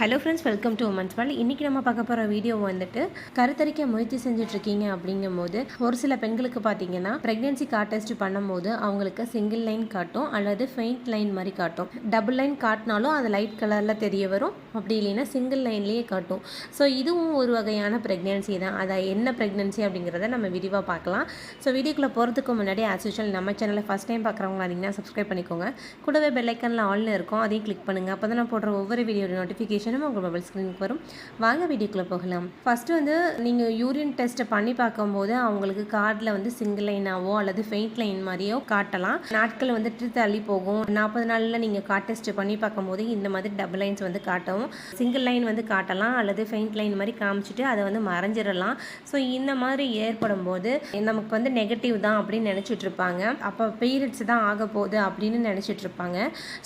Hello friends welcome to women's world இன்றைக்கி நம்ம பார்க்க போகிற வீடியோ வந்துட்டு கருத்தரிக்க முயற்சி செஞ்சுட்ருக்கீங்க அப்படிங்கும் போது ஒரு சில பெண்களுக்கு பார்த்தீங்கன்னா ப்ரெக்னென்சி கார்டெஸ்ட் பண்ணும்போது அவங்களுக்கு சிங்கிள் லைன் காட்டும் அல்லது ஃபெயிண்ட் லைன் மாதிரி காட்டும். டபுள் லைன் காட்டினாலும் அது லைட் கலரில் தெரிய வரும். அப்படி இல்லைன்னா சிங்கிள் லைன்லேயே காட்டும். ஸோ இதுவும் ஒரு வகையான ப்ரெக்னென்சி தான். அதை என்ன ப்ரெக்னென்சி அப்படிங்கிறத நம்ம விரிவாக பார்க்கலாம். ஸோ வீடியோக்குள்ளே போகிறதுக்கு முன்னாடி ஆஸ் யூஷுவல் நம்ம சேனலை ஃபஸ்ட் டைம் பார்க்குறவங்க இருந்தீங்கன்னா சப்ஸ்கிரைப் பண்ணிக்கோங்க. கூடவே பெல்லைக்கனில் ஆல்னு இருக்கும். அதையும் கிளிக் பண்ணுங்கள் அப்போ தான் நான் போடுற ஒவ்வொரு வீடியோட ஆப்ஷனும் உங்கள் மொபைல் ஸ்க்ரீனுக்கு வரும். வாங்க வீடியோக்குள்ளே போகலாம். ஃபஸ்ட்டு வந்து நீங்கள் யூரின் டெஸ்ட்டை பண்ணி பார்க்கும்போது அவங்களுக்கு கார்டில் வந்து சிங்கிள் லைனாவோ அல்லது ஃபெயிண்ட் லைன் மாதிரியோ காட்டலாம். நாட்கள் வந்துட்டு தள்ளி போகும். நாற்பது நாளில் நீங்கள் கார்ட் டெஸ்ட் பண்ணி பார்க்கும்போது இந்த மாதிரி டபுள் லைன்ஸ் வந்து காட்டவும். சிங்கிள் லைன் வந்து காட்டலாம் அல்லது ஃபெயிண்ட் லைன் மாதிரி காமிச்சிட்டு அதை வந்து மறைஞ்சிடலாம். ஸோ இந்த மாதிரி ஏற்படும் போது நமக்கு வந்து நெகட்டிவ் தான் அப்படின்னு நினச்சிட்டு இருப்பாங்க. அப்போ பீரியட்ஸ் தான் ஆக போகுது அப்படின்னு நினச்சிட்டு இருப்பாங்க.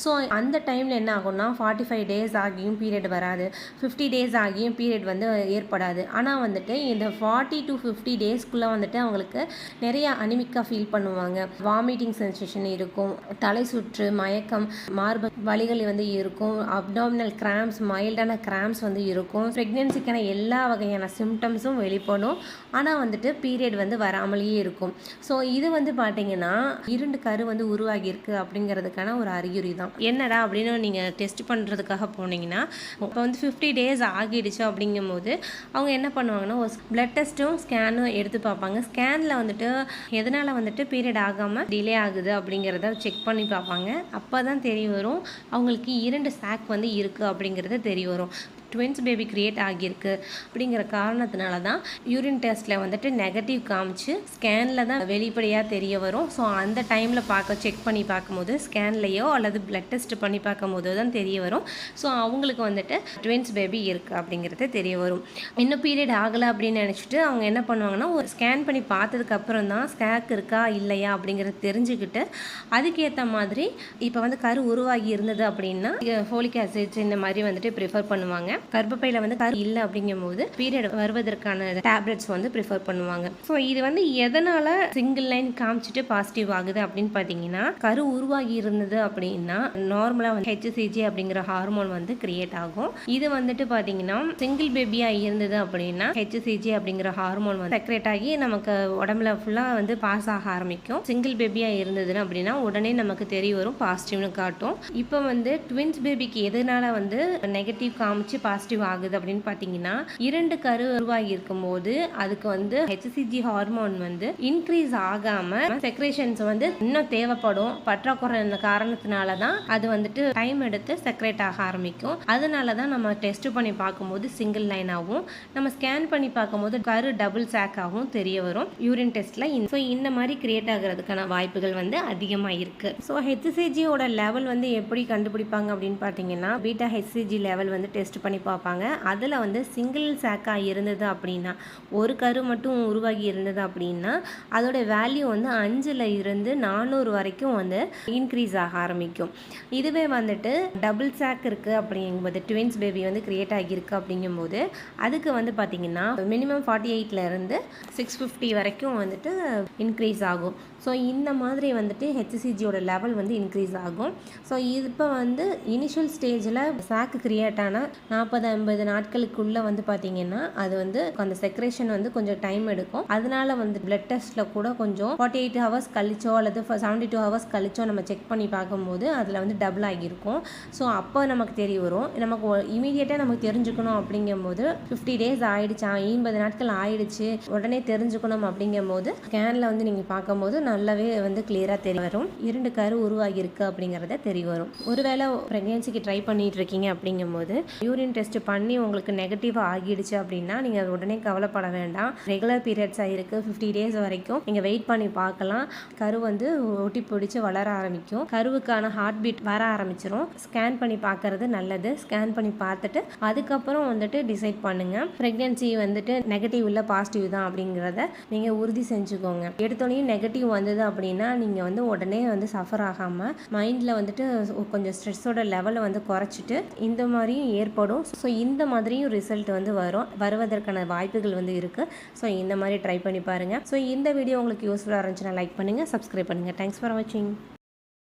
ஸோ அந்த டைமில் என்ன ஆகும்னா ஃபார்ட்டி ஃபைவ் டேஸ் ஆகியும் பீரியட் வராது. ஃபிஃப்டி டேஸ் ஆகியும் பீரியட் வந்து ஏற்படாது. ஆனால் வந்துட்டு இந்த ஃபார்ட்டி டு ஃபிஃப்டி டேஸ்க்குள்ளே வந்துட்டு அவங்களுக்கு நிறைய அனிமிக்காக ஃபீல் பண்ணுவாங்க. வாமிட்டிங் சென்சேஷன் இருக்கும் தலை சுற்று மயக்கம் மார்பு வழிகள் வந்து இருக்கும் அப்டாமினல் கிராம்ஸ் மைல்டான கிராம்ஸ் வந்து இருக்கும். ப்ரெக்னென்சிக்கான எல்லா வகையான சிம்டம்ஸும் வெளிப்படும். ஆனால் வந்துட்டு பீரியட் வந்து வராமலேயே இருக்கும். ஸோ இது வந்து பார்த்தீங்கன்னா இரண்டு கரு வந்து உருவாகியிருக்கு அப்படிங்கிறதுக்கான ஒரு அறிகுறி தான் என்னடா அப்படின்னு நீங்கள் டெஸ்ட் பண்ணுறதுக்காக போனீங்கன்னா இப்போ வந்து ஃபிஃப்டி டேஸ் ஆகிடுச்சு அப்படிங்கும்போது அவங்க என்ன பண்ணுவாங்கன்னா ஒரு பிளட் டெஸ்ட்டும் ஸ்கேனும் எடுத்து பார்ப்பாங்க. ஸ்கேனில் வந்துட்டு எதனால் வந்துட்டு பீரியட் ஆகாமல் டிலே ஆகுது அப்படிங்கிறத செக் பண்ணி பார்ப்பாங்க. அப்போ தான் தெரிய வரும். அவங்களுக்கு இரண்டு சாக் வந்து இருக்குது அப்படிங்கிறது தெரிய வரும். ட்வின்ஸ் பேபி க்ரியேட் ஆகியிருக்கு அப்படிங்கிற காரணத்தினால தான் யூரின் டெஸ்ட்டில் வந்துட்டு நெகட்டிவ் காமிச்சு ஸ்கேனில் தான் வெளிப்படையாக தெரிய வரும். ஸோ அந்த டைமில் பார்க்க செக் பண்ணி பார்க்கும்போது ஸ்கேன்லேயோ அல்லது பிளட் டெஸ்ட் பண்ணி பார்க்கும்போது தான் தெரிய வரும். ஸோ அவங்களுக்கு வந்துட்டு ட்வின்ஸ் பேபி இருக்குது அப்படிங்கிறது தெரிய வரும். இன்னும் பீரியட் ஆகலை அப்படின்னு நினச்சிட்டு அவங்க என்ன பண்ணுவாங்கன்னா ஒரு ஸ்கேன் பண்ணி பார்த்ததுக்கப்புறம் தான் ஸ்கேக் இருக்கா இல்லையா அப்படிங்கிறத தெரிஞ்சுக்கிட்டு அதுக்கேற்ற மாதிரி இப்போ வந்து கரு உருவாகி இருந்தது அப்படின்னா ஃபோலிக் ஆசிட்ஸ் இந்த மாதிரி வந்துட்டு ப்ரிஃபர் பண்ணுவாங்க. கர்ப்பப்பையில் வந்து கரு இல்லை அப்படிங்கும்போது பீரியட் வருவதற்கான டேப்லெட்ஸ் வந்து ப்ரிஃபர் பண்ணுவாங்க. ஸோ இது வந்து எதனால் சிங்கிள் லைன் காமிச்சிட்டு பாசிட்டிவ் ஆகுது அப்படின்னு பார்த்தீங்கன்னா கரு உருவாகி இருந்தது அப்படின்னா நார்மலாக வந்து ஹெச்சிசிஜி அப்படிங்கிற ஹார்மோன் வந்து கிரியேட் ஆகும். இது வந்துட்டு பார்த்தீங்கன்னா சிங்கிள் பேபியாக இருந்தது அப்படின்னா ஹெச்சிசிஜி அப்படிங்கிற ஹார்மோன் வந்து செக்ரேட் ஆகி நமக்கு உடம்புல ஃபுல்லாக வந்து பாஸ் ஆக ஆரம்பிக்கும். சிங்கிள் பேபியாக இருந்ததுன்னு அப்படின்னா உடனே நமக்கு தெரிய வரும் பாசிட்டிவ்னு காட்டும். இப்போ வந்து ட்வின்ஸ் பேபிக்கு எதனால வந்து நெகட்டிவ் காமிச்சு பாசிட்டிவ் ஆகுது அப்படின்னு பார்த்தீங்கன்னா இரண்டு கரு உருவாகி இருக்கும்போது அதுக்கு வந்து ஹெச்சிசிஜி ஹார்மோன் வந்து இன்க்ரீஸ் ஆகாம செக்ரேஷன்ஸ் வந்து இன்னும் தேவைப்படும். பற்றாக்குறை காரணத்தினால தான் அது வந்துட்டு டைம் எடுத்து செக்ரேட் ஆக ஆரம்பிக்கும். அதனால தான் நம்ம டெஸ்ட் பண்ணி பார்க்கும்போது சிங்கிள் லைன் ஆகும் நம்ம ஸ்கேன் பண்ணி பார்க்கும்போது கரு டபுள் சேக்காகவும் ஆகும் தெரிய வரும். யூரின் டெஸ்ட்ல ஸோ இந்த மாதிரி கிரியேட் ஆகிறதுக்கான வாய்ப்புகள் வந்து அதிகமாக இருக்கு. ஸோ ஹெச்சிசிஜியோட லெவல் வந்து எப்படி கண்டுபிடிப்பாங்க அப்படின்னு பார்த்தீங்கன்னா பீட்டா ஹெச்சிஜி லெவல் வந்து டெஸ்ட் பண்ணி பார்ப்பாங்க. அதில் வந்து சிங்கிள் சேக்காக இருந்தது அப்படின்னா ஒரு கரு மட்டும் உருவாகி இருந்தது அப்படின்னா அதோட வேல்யூ வந்து அஞ்சில் இருந்து நானூறு வரைக்கும் வந்து இன்க்ரீஸ் ஆக ஆரம்பிக்கும். இதுவே வந்துட்டு டபுள் சேக் இருக்குது அப்படிங்கும்போது ட்வின்ஸ் பேபி வந்து கிரியேட் ஆகியிருக்கு அப்படிங்கும்போது அதுக்கு வந்து பார்த்திங்கன்னா மினிமம் ஃபார்ட்டி எயிட்லேருந்து சிக்ஸ் ஃபிஃப்டி வரைக்கும் வந்துட்டு இன்க்ரீஸ் ஆகும். ஸோ இந்த மாதிரி வந்துட்டு ஹெச்சிசிஜியோட லெவல் வந்து இன்க்ரீஸ் ஆகும். ஸோ இப்போ வந்து இனிஷியல் ஸ்டேஜில் சாக்கு கிரியேட் ஆன நாற்பது ஐம்பது நாட்களுக்குள்ளே வந்து பார்த்தீங்கன்னா அது வந்து அந்த செக்ரேஷன் வந்து கொஞ்சம் டைம் எடுக்கும். அதனால வந்து பிளட் டெஸ்ட்டில் கூட கொஞ்சம் ஃபார்ட்டி எயிட் ஹவர்ஸ் கழிச்சோ அல்லது செவன்டி டூ ஹவர்ஸ் கழிச்சோ நம்ம செக் பண்ணி பார்க்கும்போது அதில் வந்து டபுள் ஆகியிருக்கும். ஸோ அப்போ நமக்கு தெரிய வரும். நமக்கு இமீடியட்டாக நமக்கு தெரிஞ்சுக்கணும் அப்படிங்கும்போது ஃபிஃப்டி டேஸ் ஆயிடுச்சு ஐம்பது நாட்கள் ஆயிடுச்சு உடனே தெரிஞ்சுக்கணும் அப்படிங்கும்போது ஸ்கேனில் வந்து நீங்கள் பார்க்கும்போது நல்லாவே வந்து கிளியராக தெரிய வரும். இரண்டு கரு உருவாகி இருக்கு அப்படிங்கிறத தெரிய வரும். ஒருவேளை ப்ரெக்னென்சிக்கு ட்ரை பண்ணிட்டு இருக்கீங்க அப்படிங்கும்போது யூரின் டெஸ்ட் பண்ணி உங்களுக்கு நெகட்டிவ் ஆகிடுச்சு அப்படின்னா நீங்கள் உடனே கவலைப்பட வேண்டாம். ரெகுலர் பீரியட்ஸ் ஆகிருக்கு ஃபிஃப்டி டேஸ் வரைக்கும் நீங்கள் வெயிட் பண்ணி பார்க்கலாம். கரு வந்து ஒட்டி பிடிச்சி வளர ஆரம்பிக்கும். கருவுக்கான ஹார்ட் பீட் வர ஆரம்பிச்சிரும். ஸ்கேன் பண்ணி பார்க்கறது நல்லது. ஸ்கேன் பண்ணி பார்த்துட்டு அதுக்கப்புறம் வந்துட்டு டிசைட் பண்ணுங்கள் ப்ரெக்னென்சி வந்துட்டு நெகட்டிவ் இல்லை பாசிட்டிவ் தான் அப்படிங்கிறத நீங்கள் உறுதி செஞ்சுக்கோங்க. எடுத்தோடனே நெகட்டிவ் வந்தது அப்படின்னா நீங்கள் வந்து உடனே வந்து சஃபர் ஆகாமல் மைண்டில் வந்துட்டு கொஞ்சம் ஸ்ட்ரெஸ்ஸோட லெவலை வந்து குறைச்சிட்டு இந்த மாதிரியும் ஏற்படும். ஸோ இந்த மாதிரியும் ரிசல்ட் வந்து வரும். வருவதற்கான வாய்ப்புகள் வந்து இருக்குது ஸோ இந்த மாதிரி ட்ரை பண்ணி பாருங்கள் ஸோ இந்த வீடியோ உங்களுக்கு யூஸ்ஃபுல்லாக இருந்துச்சுன்னா லைக் பண்ணுங்கள் சப்ஸ்கிரைப் பண்ணுங்கள் தேங்க்ஸ் ஃபார் வாட்சிங்